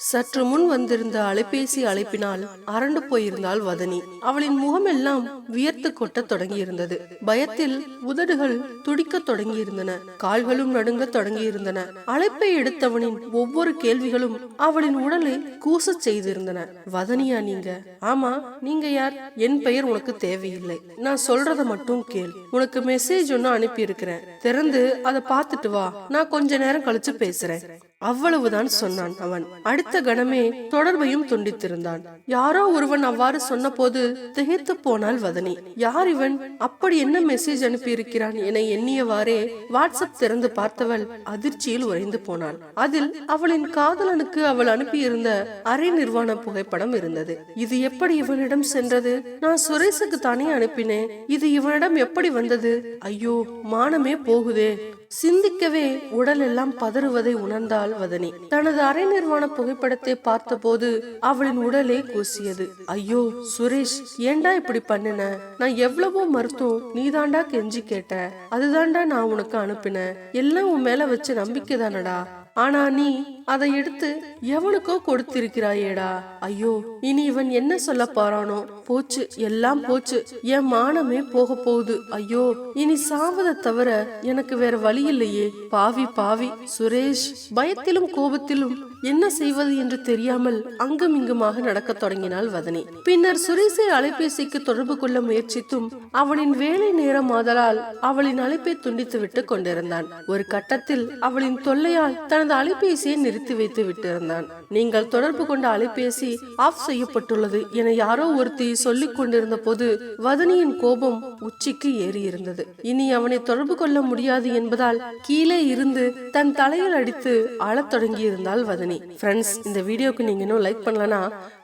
சற்று முன் வந்திருந்த அலைபேசி அழைப்பினால் அரண்டு போயிருந்தாள் வதனி. அவளின் முகமெல்லாம் வியர்த்து கொட்டத் தொடங்கியிருந்தது. பயத்தில் உதடுகள் துடிக்கத் தொடங்கியிருந்தன. கால்களும் நடுங்கத் தொடங்கியிருந்தன. அழைப்பை எடுத்தவனின் ஒவ்வொரு கேள்விகளும் அவளின் உடலை கூசச் செய்திருந்தன. வதனியா நீங்க? ஆமா. நீங்க யார்? என் பெயர் உனக்கு தேவையில்லை. நான் சொல்றத மட்டும் கேள். உனக்கு மெசேஜ் ஒன்னு அனுப்பி இருக்கிறேன் திறந்து அதை பார்த்துட்டு வா. நான் கொஞ்ச நேரம் கழிச்சு பேசுறேன். அவ்வளவுதான் சொன்னான் அவன். அடுத்த கணமே தொடர்பையும் துண்டித்திருந்தான். யாரோ ஒருவன் அவ்வாறு சொன்னபோது திகைத்து போனாள் வதனி. யார் இவன்? அப்படி என்ன மெசேஜ் அனுப்பி இருக்கிறான் என எண்ணியவாறே வாட்ஸ்அப் திறந்து பார்த்தவள் அதிர்ச்சியில் உறைந்து போனாள். அதில் அவளின் காதலனுக்கு அவள் அனுப்பியிருந்த அரை நிர்வாண புகைப்படம் இருந்தது. இது எப்படி இவனிடம் சென்றது? நான் சுரேஷுக்கு தானே அனுப்பினேன். இது இவனிடம் எப்படி வந்தது? ஐயோ மானமே போகுதே. சிந்திக்கவே உடல் எல்லாம் பதறுவதை உணர்ந்தாள் வதனி தனது அரை நிர்வாண புகைப்படத்தை பார்த்தபோது அவளின் உடலே கூசியது. ஐயோ சுரேஷ் ஏண்டா இப்படி பண்ணுன? நான் எவ்வளவோ மருத்துவம் நீதாண்டா கெஞ்சி கேட்ட. அதுதான்டா நான் உனக்கு அனுப்பின. எல்லாம் உன் மேல வச்ச நம்பிக்கை தானடா ஆனா நீ அதை எடுத்து எவனுக்கோ கொடுத்திருக்கிறாயேடா. ஐயோ இனி இவன் என்ன சொல்ல போறானோ? போச்சு எல்லாம் போச்சு. என் மானமே போக போகுது. ஐயோ இனி சாவத தவிர எனக்கு வேற வழி இல்லையே. பாவி பாவி சுரேஷ் பயத்திலும் கோபத்திலும் என்ன செய்வது என்று தெரியாமல் அங்கும் இங்குமாக நடக்கத் தொடங்கினாள் வதனி. பின்னர் சுரேஷை அலைபேசிக்கு தொடர்பு கொள்ள முயற்சித்தும் அவனின் வேலை நேரம் ஆதலால் அவளின் அழைப்பை துண்டித்து விட்டு கொண்டிருந்தான். ஒரு கட்டத்தில் அவளின் தொல்லையால் தனது அலைபேசியை நிறுத்தி வைத்து விட்டிருந்தான். நீங்கள் தொடர்பு கொண்ட அலைபேசி ஆஃப் செய்யப்பட்டுள்ளது என யாரோ ஒருத்தி சொல்லிக் கொண்டிருந்த போது வதனியின் கோபம் உச்சிக்கு ஏறி இருந்தது இனி அவனை தொடர்பு கொள்ள முடியாது என்பதால் கீழே இருந்து தன் தலையில் அடித்து அழத் தொடங்கி இருந்தாள் வதனி. ஃப்ரெண்ட்ஸ் இந்த வீடியோக்கு நீங்க இன்னும் லைக் பண்ணலனா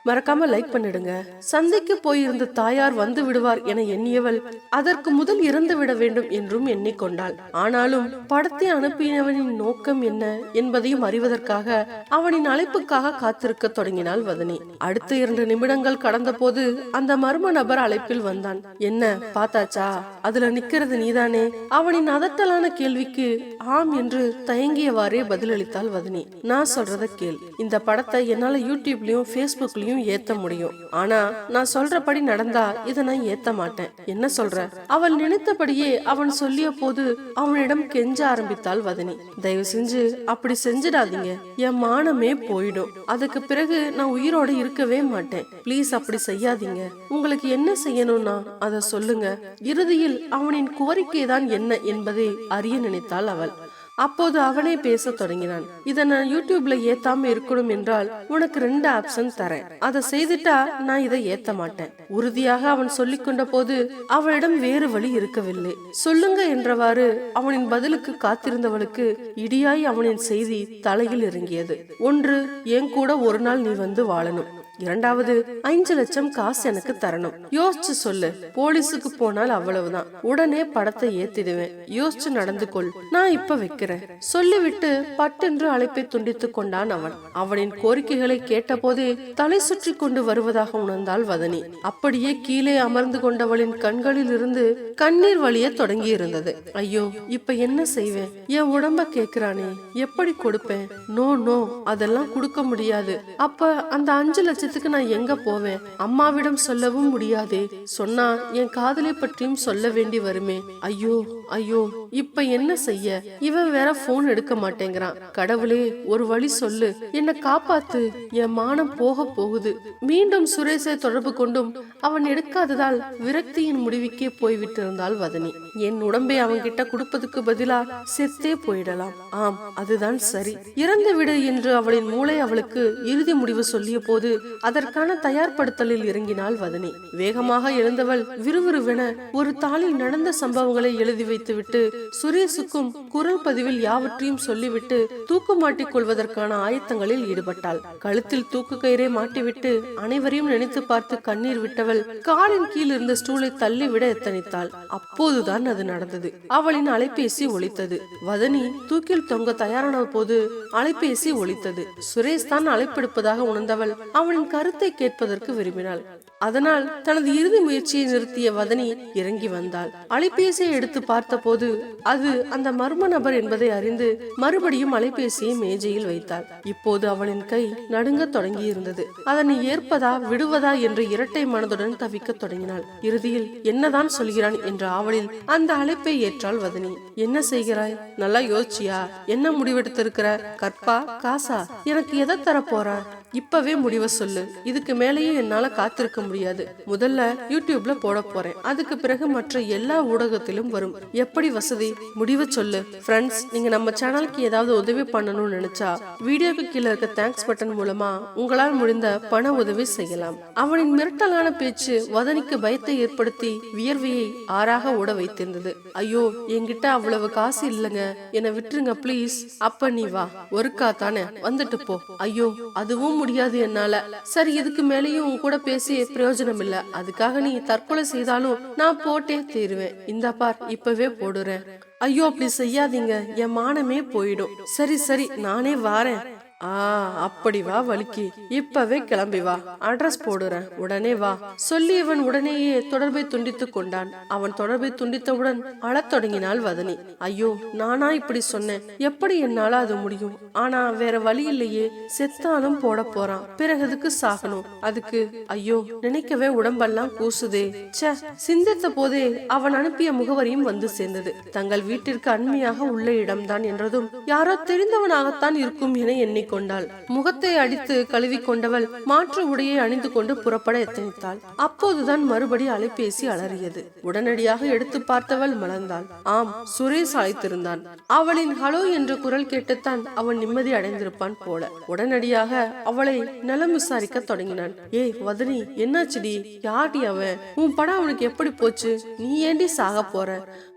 மறக்காம லைக் பண்ணிடுங்க. சந்தைக்கு போயிருந்த தாயார் வந்து விடுவார் என எண்ணியவள் அதற்கு முதல் இறந்து விட வேண்டும் என்றும் எண்ணிக்கொண்டாள். ஆனாலும் படத்தை அனுப்பினவனின் நோக்கம் என்ன என்பதையும் அறிவதற்காக அவனின் அழைப்புக்காக காத்திருக்க தொடங்கினாள் வதனி. அடுத்த இரண்டு நிமிடங்கள் கடந்த போது அந்த மர்ம நபர் அழைப்பில் வந்தான். என்ன பார்த்தாச்சா? அதுல நிக்கிறது நீதானே? அவனின் அதட்டலான கேள்விக்கு ஆம் என்று தயங்கியவாறே பதிலளித்தாள் வதனி. நான் சொல்றத கேள் இந்த படத்தை என்னால யூடியூப்லயும் ஃபேஸ்புக்லயும் ஏத்த முடியும். ஆனா நான் சொல்றபடி நடந்தா இதை நான் ஏத்த மாட்டேன். என்ன சொல்ற? அவள் நினைத்தபடியே அவன் சொல்லிய போது அவனிடம் கெஞ்ச ஆரம்பித்தாள் வதனி. தயவு செஞ்சு அப்படி செஞ்சிடாதீங்க. என் மானமே போயிடும். அதுக்கு பிறகு நான் உயிரோட இருக்கவே மாட்டேன். ப்ளீஸ் அப்படி செய்யாதீங்க. உங்களுக்கு என்ன செய்யணும்னா அதை சொல்லுங்க. இறுதியில் அவனின் கோரிக்கை தான் என்ன என்பதை அறிய நினைத்தாள் அவள். அப்போது அவனே பேசத் தொடங்கினான். இதை நான் யூடியூப்ல ஏத்தாம இருக்கணும் என்றால் உனக்கு ரெண்டு ஆப்ஷன் தரேன். அதை செய்துட்டா நான் இதை ஏத்த மாட்டேன். உறுதியாக அவன் சொல்லிக் கொண்ட போது அவளிடம் வேறு வழி இருக்கவில்லை. சொல்லுங்க என்றவாறு அவனின் பதிலுக்கு காத்திருந்தவளுக்கு இடியாய் அவனின் செய்தி தலையில் இறங்கியது. ஒன்று என் கூட ஒரு நாள் நீ வந்து வாழணும். இரண்டாவது அஞ்சு லட்சம் காசு எனக்கு தரணும். யோசிச்சு சொல்லு போலீஸுக்கு போனால் அவ்வளவுதான். உடனே படத்தை ஏத்திடுவேன். யோசிச்சு நடந்து கொள் நான் இப்ப வைக்கிறேன். சொல்லிவிட்டு பட்டென்று அழைப்பை துண்டித்துக் கொண்டான் அவன். அவனின் கோரிக்கைகளை கேட்டபோதே தலை சுற்றி கொண்டு வருவதாக உணர்ந்தாள் வதனி. அப்படியே கீழே அமர்ந்து கொண்டவளின் கண்களில் இருந்து கண்ணீர் வழிய தொடங்கி இருந்தது ஐயோ இப்ப என்ன செய்வேன்? என் உடம்ப கேக்குறானே எப்படி கொடுப்பேன்? நோ நோ அதெல்லாம் கொடுக்க முடியாது. அப்ப அந்த அஞ்சு லட்சம் லட்சத்துக்கு நான் எங்க போவேன்? அம்மாவிடம் சொல்லவும் முடியாதே. சொன்னா என் காதலை பற்றியும் சொல்ல வேண்டி வருமே. ஐயோ ஐயோ இப்ப என்ன செய்ய? இவன் வேற போன் எடுக்க மாட்டேங்கிறான். கடவுளே ஒரு வழி சொல்லு. என்ன காப்பாத்து. என் மானம் போக போகுது. மீண்டும் சுரேஷை தொடர்பு கொண்டும் அவன் எடுக்காததால் விரக்தியின் முடிவுக்கே போய்விட்டிருந்தாள் வதனி. என் உடம்பை அவன்கிட்ட கொடுப்பதுக்கு பதிலா செத்தே போயிடலாம். ஆம் அதுதான் சரி. இறந்து விடு என்று அவளின் மூளை அவளுக்கு இறுதி முடிவு சொல்லிய போது அதற்கான தயார்படுத்தலில் இறங்கினாள் வதனி. வேகமாக எழுந்தவள் விறுவிறுவென ஒரு தாளில் நடந்த சம்பவங்களை எழுதி வைத்துவிட்டு சுரேஷுக்கும் குரல் பதிவில் யாவற்றையும் சொல்லிவிட்டு தூக்கு மாட்டிக் கொள்வதற்கான ஆயத்தங்களில் ஈடுபட்டாள். கழுத்தில் தூக்கு கயிறை மாட்டிவிட்டு அனைவரையும் நினைத்து பார்த்து கண்ணீர் விட்டவள் காலின் கீழ் இருந்த ஸ்டூலை தள்ளிவிட எத்தனித்தாள். அப்போதுதான் அது நடந்தது. அவளின் அலைபேசி ஒழித்தது வதனி தூக்கில் தொங்க தயாரான போது அலைபேசி ஒழித்தது சுரேஷ் தான் அழைப்பெடுப்பதாக உணர்ந்தவள் அவனின் அவனின் கருத்தை கேட்பதற்கு விரும்பினாள். அதனால் தனது இறுதி முயற்சியை நிறுத்திய வதனி இறங்கி வந்தாள். அலைபேசியை எடுத்து பார்த்தபோது அது அந்த மர்ம நபர் என்பதை அறிந்து மறுபடியும் அலைபேசியை மேஜையில் வைத்தாள். இப்போது அவளின் கை நடுங்க தொடங்கி இருந்தது அதனை ஏற்பதா விடுவதா என்று இரட்டை மனதுடன் தவிக்கத் தொடங்கினாள். இறுதியில் என்னதான் சொல்கிறான் என்ற ஆவலில் அந்த அழைப்பை ஏற்றாள் வதனி. என்ன செய்கிறாய்? நல்லா யோசிச்சியா? என்ன முடிவெடுத்திருக்கிற? கற்பா? காசா? எனக்கு எதை தர போறா இப்பவே முடிவை சொல்லு. இதுக்கு மேலேயே என்னால காத்திருக்க முடியாது. முதல்ல யூடியூப்ல போட போறேன். அதுக்கு பிறகு மற்ற எல்லா ஊடகத்திலும் வரும். எப்படி வசதி? முடிவை சொல்லு. ஃப்ரெண்ட்ஸ் நீங்க நம்ம சேனலுக்கு ஏதாவது உதவி பண்ணணும்னு நினைச்சா வீடியோக்கு கீழே இருக்க தேங்க்ஸ் பட்டன் மூலமா உங்களால் முடிந்த பண உதவி செய்யலாம். அவனின் மிரட்டலான பேச்சு வதனிக்கு பயத்தை ஏற்படுத்தி வியர்வையை ஆறாக ஓட வைத்திருந்தது. ஐயோ என்கிட்ட அவ்வளவு காசு இல்லைங்க. என்னை விட்டுருங்க ப்ளீஸ் அப்ப நீ வா. ஒருக்கா தானே வந்துட்டு போ. ஐயோ அதுவும் முடியாது என்னால. சரி இதுக்கு மேலேயும் உன் கூட பேசி பிரயோஜனம் இல்ல அதுக்காக நீ தற்கொலை செய்தாலும் நான் போட்டே தீருவேன். இந்த பார் இப்பவே போடுறேன். ஐயோ அப்படி செய்யாதீங்க. என் மானமே போயிடும். சரி சரி நானே வாரேன். ஆ அப்படி வா வலிக்கு இப்பவே கிளம்பி வா. அட்ரஸ் போடுறேன். உடனே வா. சொல்லியவன் உடனேயே தொடர்பை துண்டித்துக் கொண்டான். அவன் தொடர்பை துண்டித்தவுடன் அழத் தொடங்கினாள் வதனி. ஐயோ நானா இப்படி சொன்னேன்? எப்படி என்னால அது முடியும்? ஆனா வேற வழி இல்லையே. செத்தாலும் போட போறான். பிறகுதுக்கு சாகணும்? அதுக்கு ஐயோ நினைக்கவே உடம்பெல்லாம் கூசுதே. ச்சே சிந்தித்த போதே அவன் அனுப்பிய முகவரியும் வந்து சேர்ந்தது. தங்கள் வீட்டிற்கு அண்மையாக உள்ள இடம்தான் என்றதும் யாரோ தெரிந்தவனாகத்தான் இருக்கும் என கொண்டாள். முகத்தை அடித்து கழுவி கொண்டவள் மாற்று உடையை அணிந்து கொண்டு புறப்பட எத்தனித்தாள். அப்போதுதான் மறுபடி அலைபேசி அலறியது. உடனடியாக எடுத்து பார்த்தவள் மலர்ந்தாள். ஆம் சுரேஷ் அழைத்திருந்தான் அவளின் ஹலோ என்ற குரல் கேட்டுத்தான் அவன் நிம்மதி அடைந்திருப்பான் போல. உடனடியாக அவளை நலம் விசாரிக்க தொடங்கினான். ஏய் வதனி என்னாச்சுடி? யார்டி அவன்? உன் படம் அவனுக்கு எப்படி போச்சு? நீ ஏண்டி சாக போற?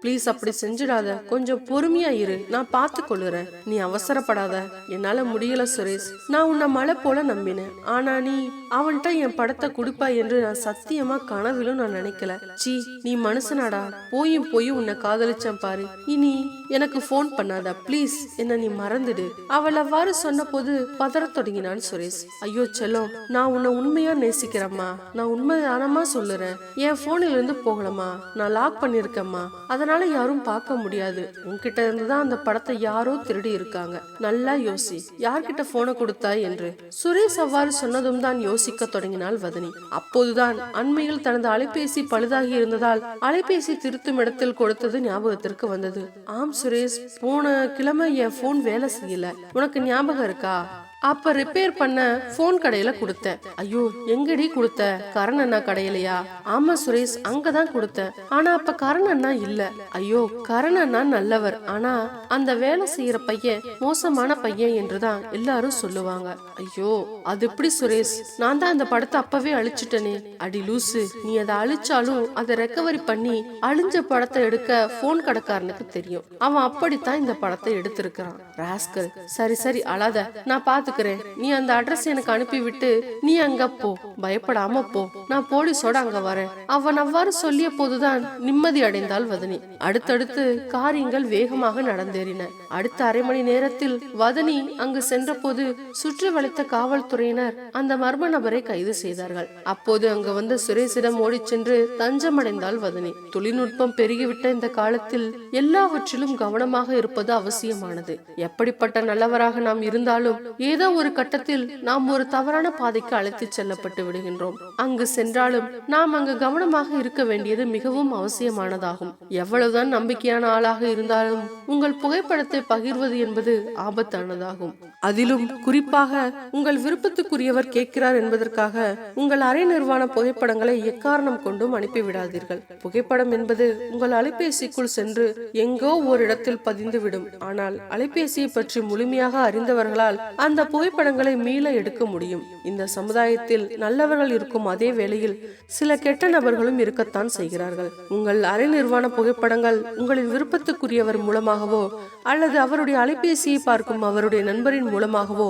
ப்ளீஸ் அப்படி செஞ்சிடாத. கொஞ்சம் பொறுமையா இரு. நான் பார்த்து கொள்ளுறேன் நீ அவசரப்படாத. என்னால முடியல சுரேஷ். நான் உன்னை மழை போல நம்பினேன். ஆனா நீ அவன்கிட்ட என் படத்தை கொடுப்பா என்று நான் சத்தியமா கனவிலும் நான் நினைக்கல. சீ நீ மனுஷனாடா. போயும் போயும் உன்னை காதலிச்சேன் பாரு. இனி எனக்கு ஃபோன் பண்ணாத ப்ளீஸ் என்ன நீ மறந்துடு. அவள் அவ்வாறு சொன்னபோது பதறத் தொடங்கினான் சுரேஷ். ஐயோ செல்லம் நான் உன்னை உண்மையா நேசிக்கிறேம்மா. நான் உண்மைதானமா சொல்லுறேன். என் போனில் இருந்து போகலம்மா. நான் லாக் பண்ணிருக்கேம்மா அதனால யாரும் பார்க்க முடியாது. உன்கிட்ட இருந்து தான் அந்த படத்தை யாரோ திருடி இருக்காங்க. நல்லா யோசி. யார்கிட்ட போனை கொடுத்தாய் என்று. சுரேஷ் அவ்வாறு சொன்னதும் தான் யோசிக்க தொடங்கினாள் வதனி. அப்போதுதான் அண்மையில் தனது அலைபேசி பழுதாகி இருந்ததால் அலைபேசி திருத்தும் இடத்தில் கொடுத்தது ஞாபகத்திற்கு வந்தது. ஆம் சுரேஷ் போன கிழமை என் போன் வேலை செய்யல. உனக்கு ஞாபகம் இருக்கா? அப்ப ரிப்பேர் பண்ண போன் கடையில கொடுத்தேன். ஐயோ எங்கடி கொடுத்த? கரண் அண்ணா கடையிலயா? ஆமா சுரேஷ் அங்கதான் கொடுத்தேன். ஆனா அப்ப கரண் அண்ணா இல்ல. ஐயோ கரண் அண்ணா நல்லவர். ஆனா அந்த வேலை செய்யற பையன் மோசமான பையன் என்றுதான் எல்லாரும் சொல்லுவாங்க. ஐயோ அது எப்படி சுரேஷ்? நான் தான் அந்த படத்தை அப்பவே அழிச்சிட்டனே. அடி லூசு நீ அதை அழிச்சாலும் அதை ரெக்கவரி பண்ணி அழிஞ்ச படத்தை எடுக்க போன் கடைக்காரனுக்கு தெரியும். அவன் அப்படித்தான் இந்த படத்தை எடுத்திருக்கிறான். ராஸ்கல் சரி சரி அழாத. நான் பாத்துக்கிறேன் நீ அந்த அட்ரஸ் எனக்கு அனுப்பி விட்டு நீ அங்க போ. பயப்படாம போ. நான் போலீஸோட அங்க வரேன். அவன் அவ்வாறு சொல்லிய போதுதான் நிம்மதி அடைந்தாள் வதனி. அடுத்தடுத்து காரியங்கள் வேகமாக நடந்தேறின. அடுத்த அரை மணி நேரத்தில் வதனி அங்கு சென்றபோது சுற்றி வளைத்த காவல்துறையினர் அந்த மர்ம நபரை கைது செய்தார்கள். அப்போது அங்கு வந்த சுரேஷிடம் ஓடிச் சென்று தஞ்சமடைந்தாள் வதனி. தொழில்நுட்பம் பெருகிவிட்ட இந்த காலத்தில் எல்லாவற்றிலும் கவனமாக இருப்பது அவசியமானது. எப்படிப்பட்ட நல்லவராக நாம் இருந்தாலும் ஏதோ ஒரு கட்டத்தில் நாம் ஒரு தவறான பாதைக்கு அழைத்து செல்லப்பட்டு விடுகின்றோம். அங்கு சென்றாலும் நாம் அங்கு கவனமாக இருக்க வேண்டியது மிகவும் அவசியமானதாகும். எவ்வளவுதான் நம்பிக்கையான ஆளாக இருந்தாலும் உங்கள் புகைப்படத்தை பகிர்வது என்பது ஆபத்தானதாகும். அதிலும் குறிப்பாக உங்கள் விருப்பத்துக்குரியவர் கேட்கிறார் என்பதற்காக உங்கள் அரை நிர்வாண புகைப்படங்களை எக்காரணம் கொண்டும் அனுப்பிவிடாதீர்கள். புகைப்படம் என்பது உங்கள் அலைபேசிக்குள் சென்று எங்கோ ஒரு இடத்தில் பதிந்துவிடும். ஆனால் அலைபேசியை பற்றி முழுமையாக அறிந்தவர்களால் அந்த புகைப்படங்களை மீள எடுக்க முடியும். இந்த சமுதாயத்தில் நல்லவர்கள் இருக்கும் அதே வேளையில் சில கெட்ட நபர்களும் இருக்கத்தான் செய்கிறார்கள். உங்கள் அரை நிர்வாண புகைப்படங்கள் உங்களின் விருப்பத்துக்குரியவர் மூலமாகவோ அல்லது அவருடைய அலைபேசியை பார்க்கும் அவருடைய நண்பரின் மூலமாகவோ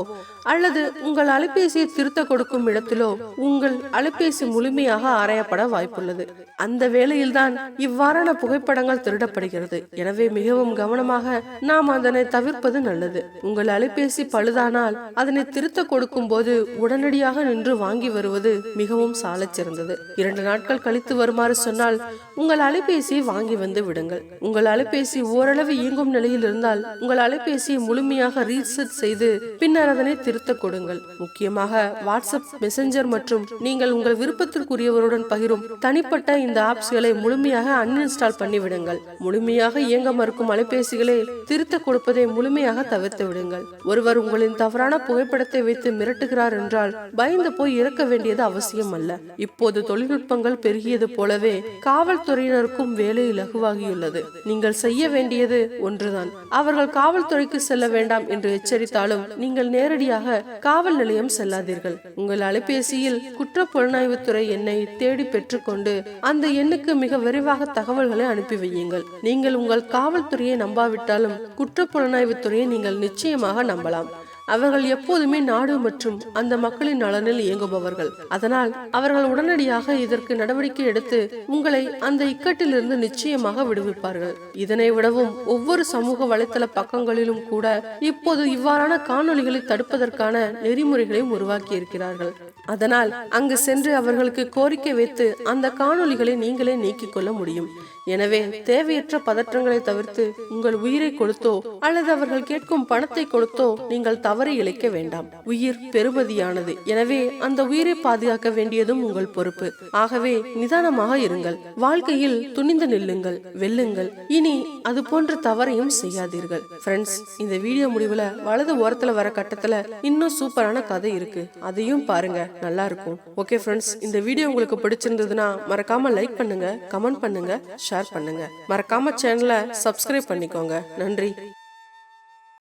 அல்லது உங்கள் அலைபேசியை திருத்த கொடுக்கும் இடத்திலோ உங்கள் அலைபேசி முழுமையாக ஆராயப்பட வாய்ப்புள்ளது. அந்த வேளையில்தான் இவ்வாறான புகைப்படங்கள் திருடப்படுகிறது. எனவே மிகவும் கவனமாக நாம் அதனை தவிர்ப்பது நல்லது. உங்கள் அலைபேசி பழுதானால் அதனை திருத்த கொடுக்கும் போது உடனே நேரடியாக நின்று வாங்கி வருவது மிகவும் சாலச் சிறந்தது. இரண்டு நாட்கள் கழித்து வருமாறு சொன்னால் உங்கள் அலைபேசியை வாங்கி வந்து விடுங்கள். உங்கள் அலைபேசி ஓரளவு இயங்கும் நிலையில் இருந்தால் உங்கள் அலைபேசியை முழுமையாக ரீசெட் செய்து பின்னர் அதனை திருத்த கொடுங்கள். முக்கியமாக வாட்ஸ்அப் மெசஞ்சர் மற்றும் நீங்கள் உங்கள் விருப்பத்திற்குரியவருடன் பகிரும் தனிப்பட்ட இந்த ஆப்ஸ்களை முழுமையாக அன்இன்ஸ்டால் பண்ணிவிடுங்கள் முழுமையாக இயங்க மறுக்கும் அலைபேசிகளை திருத்த கொடுப்பதை முழுமையாக தவிர்த்து விடுங்கள். ஒருவர் உங்களின் தவறான புகைப்படத்தை வைத்து மிரட்டுகிறார் என்றால் பயந்து போய் இறக்க வேண்டியது அவசியம் அல்ல இப்போது தொழில்நுட்பங்கள் பெருகியது போலவே காவல்துறையினருக்கும் வேலை இலகுவாகியுள்ளது. நீங்கள் செய்ய வேண்டியது ஒன்றுதான். அவர்கள் காவல்துறைக்கு செல்ல வேண்டாம் என்று எச்சரித்தாலும் நீங்கள் நேரடியாக காவல் நிலையம் செல்லாதீர்கள். உங்கள் அலைபேசியில் குற்ற புலனாய்வுத்துறை எண்ணை தேடி பெற்றுக்கொண்டு அந்த எண்ணுக்கு மிக விரைவாக தகவல்களை அனுப்பி வையுங்கள். நீங்கள் உங்கள் காவல்துறையை நம்பாவிட்டாலும் குற்ற புலனாய்வுத்துறையை நீங்கள் நிச்சயமாக நம்பலாம். அவர்கள் எப்போதுமே நாடு மற்றும் அந்த மக்களின் நலனில் இயங்குபவர்கள். அதனால் அவர்கள் உடனடியாக இதற்கு நடவடிக்கை எடுத்து உங்களை அந்த இக்கட்டிலிருந்து நிச்சயமாக விடுவிப்பார்கள். இதனை விடவும் ஒவ்வொரு சமூக வலைத்தள பக்கங்களிலும் கூட இப்போது இவ்வாறான காணொளிகளை தடுப்பதற்கான நெறிமுறைகளையும் உருவாக்கி இருக்கிறார்கள். அதனால் அங்கு சென்று அவர்களுக்கு கோரிக்கை வைத்து அந்த காணொளிகளை நீங்களே நீக்கிக் கொள்ள முடியும். எனவே தேவையற்ற பதற்றங்களை தவிர்த்து உங்கள் உயிரை கொடுத்தோ அல்லது அவர்கள் கேட்கும் பணத்தை கொடுத்தோ நீங்கள் தவறை இழைக்க வேண்டாம். உயிர் பெருமதியானது எனவே அந்த உயிரை பாதுகாக்க வேண்டியதும் உங்கள் பொறுப்பு. ஆகவே நிதானமாக இருங்கள். வாழ்க்கையில் துணிந்து நில்லுங்கள் வெல்லுங்கள். இனி அது போன்ற தவறையும் செய்யாதீர்கள். ஃப்ரெண்ட்ஸ் இந்த வீடியோ முடிவுல வலது ஓரத்துல வர கட்டத்துல இன்னும் சூப்பரான கதை இருக்கு. அதையும் பாருங்க. நல்லா இருக்கும். ஓகே ஃப்ரெண்ட்ஸ் இந்த வீடியோ உங்களுக்கு பிடிச்சிருந்ததுன்னா மறக்காம லைக் பண்ணுங்க கமெண்ட் பண்ணுங்க. ஷேர் பண்ணுங்க. மறக்காம சேனலை சப்ஸ்கிரைப் பண்ணிக்கோங்க. நன்றி.